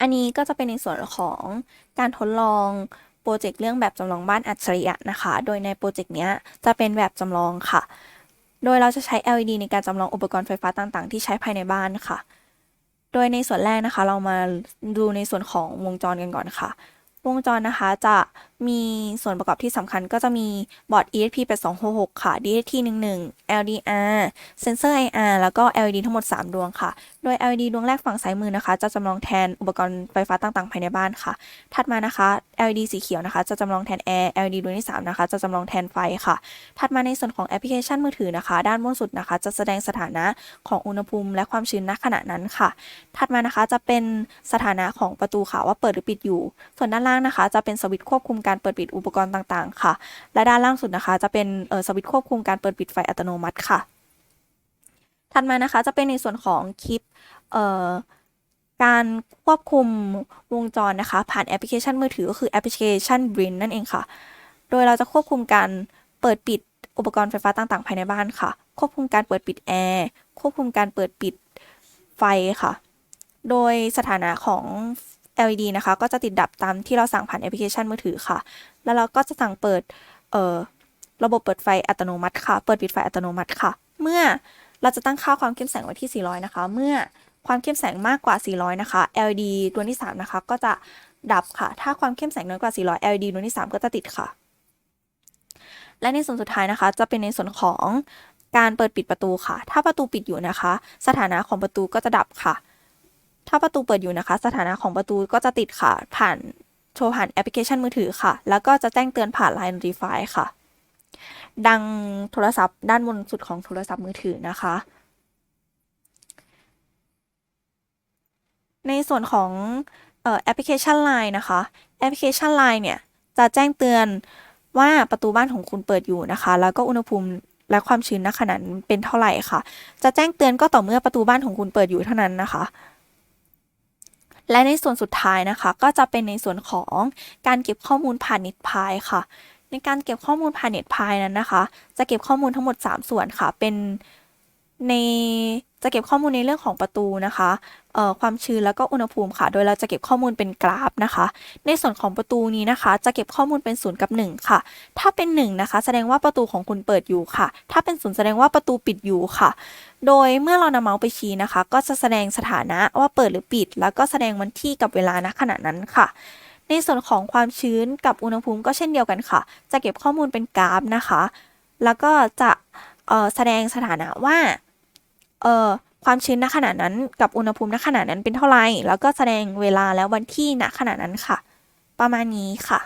อันนี้ก็จะเป็นในส่วนของการทดลองโปรเจกต์เรื่องแบบจำลองบ้านอัจฉริยะนะคะ โดยในโปรเจกต์นี้จะเป็นแบบจำลองค่ะ โดยเราจะใช้ LED ในการจำลองอุปกรณ์ไฟฟ้าต่างๆ ที่ใช้ภายในบ้านค่ะ โดยในส่วนแรกนะคะ เรามาดูในส่วนของวงจรกันก่อนค่ะ วงจรนะคะจะมีส่วนประกอบที่สำคัญก็จะมีบอร์ด ESP8266 ค่ะ DHT 11 LDR เซนเซอร์ IR แล้วก็ LED ทั้งหมด 3 ดวงค่ะ โดย LED ดวงแรกฝั่งซ้ายมือนะคะ จะจำลองแทนอุปกรณ์ไฟฟ้าต่างๆ ภายในบ้านค่ะ ถัดมานะคะ LED สีเขียวนะคะ จะจำลองแทนแอร์ LED ดวงที่ 3 นะคะ จะจำลองแทนไฟค่ะ ถัดมาในส่วนของแอปพลิเคชันมือถือนะคะ ด้านบนสุดนะคะ จะแสดงสถานะของอุณหภูมิและความชื้นณขณะนั้นค่ะ ถัดมานะคะจะเป็นสถานะของประตูค่ะว่าเปิดหรือปิดอยู่ ส่วนด้านล่างนะคะ จะเป็นสวิตช์ควบคุมการเปิดปิดอุปกรณ์ต่างๆ ค่ะ และด้านล่างสุดนะคะ จะเป็นสวิตช์ควบคุมการเปิดปิดไฟอัตโนมัติค่ะ ถัดมานะคะจะเป็นในส่วนของคลิปการควบคุมวงจรนะคะ ผ่านแอปพลิเคชันมือถือก็คือแอปพลิเคชัน Brin นั่นเองค่ะ โดยเราจะควบคุมการเปิดปิดอุปกรณ์ไฟฟ้าต่างๆ ภายในบ้านค่ะ ควบคุมการเปิดปิดแอร์ ควบคุมการเปิดปิดไฟค่ะ โดยสถานะของ LED นะคะ ก็จะติดดับตามที่เราสั่งผ่านแอปพลิเคชันมือถือค่ะ แล้วเราก็จะสั่งเปิดเอ่อระบบเปิดไฟอัตโนมัติค่ะ เปิดปิดไฟอัตโนมัติค่ะ เมื่อเราจะตั้งค่าความเข้มแสงไว้ที่ 400 นะคะ เมื่อความเข้มแสงมากกว่า 400 นะคะ LED ดวงที่ 3 นะคะ ก็จะดับค่ะ ถ้าความเข้มแสงน้อยกว่า 400 LED ดวงที่ 3 ก็จะติดค่ะ และในส่วนสุดท้ายนะคะ จะเป็นในส่วนของการเปิดปิดประตูค่ะ ถ้าประตูปิดอยู่นะคะ สถานะของประตูก็จะดับค่ะ ถ้าประตูเปิดอยู่นะคะ สถานะของประตูก็จะติดค่ะ ผ่านโชว์ผ่านแอปพลิเคชันมือถือค่ะ แล้วก็จะแจ้งเตือนผ่าน Line Notify ค่ะ ดังโทรศัพท์ด้านบนสุดของโทรศัพท์มือถือนะคะ ในส่วนของแอปพลิเคชัน Line นะคะ แอปพลิเคชัน Line เนี่ย จะแจ้งเตือนว่าประตูบ้านของคุณเปิดอยู่นะคะ แล้วก็อุณหภูมิและความชื้นณขณะนั้นเป็นเท่าไหร่ค่ะ จะแจ้งเตือนก็ต่อเมื่อประตูบ้านของคุณเปิดอยู่เท่านั้นนะคะ และในส่วนสุดท้ายนะคะ ก็จะเป็นในส่วนของการเก็บข้อมูลผ่าน NetPy ค่ะ ในการเก็บข้อมูลผ่าน NetPy นั้นนะคะ จะเก็บข้อมูลทั้งหมด 3 ส่วนค่ะ เป็น ในจะเก็บข้อมูลในเรื่องของประตูนะคะเอ่อความชื้นแล้วก็อุณหภูมิค่ะ โดยเราจะเก็บข้อมูลเป็นกราฟนะคะ ในส่วนของประตูนี้นะคะ จะเก็บข้อมูลเป็น0กับ 1 ค่ะ ถ้าเป็น 1 นะคะ แสดงว่าประตูของคุณเปิดอยู่ค่ะ ถ้าเป็น0แสดงว่าประตูปิดอยู่ค่ะ โดยเมื่อเรานำเมาส์ไปชี้นะคะ ก็จะแสดงสถานะว่าเปิดหรือปิด แล้วก็แสดงวันที่กับเวลาณขณะนั้นค่ะในส่วนของความชื้นกับอุณหภูมิก็เช่นเดียวกันค่ะ จะเก็บข้อมูลเป็นกราฟนะคะ แล้วก็จะแสดงสถานะว่า เอ่อความชื้นณขณะนั้นกับอุณหภูมิณขณะนั้นเป็นเท่าไหร่ แล้วก็แสดงเวลาและวันที่ณขณะนั้นค่ะ ประมาณนี้ค่ะ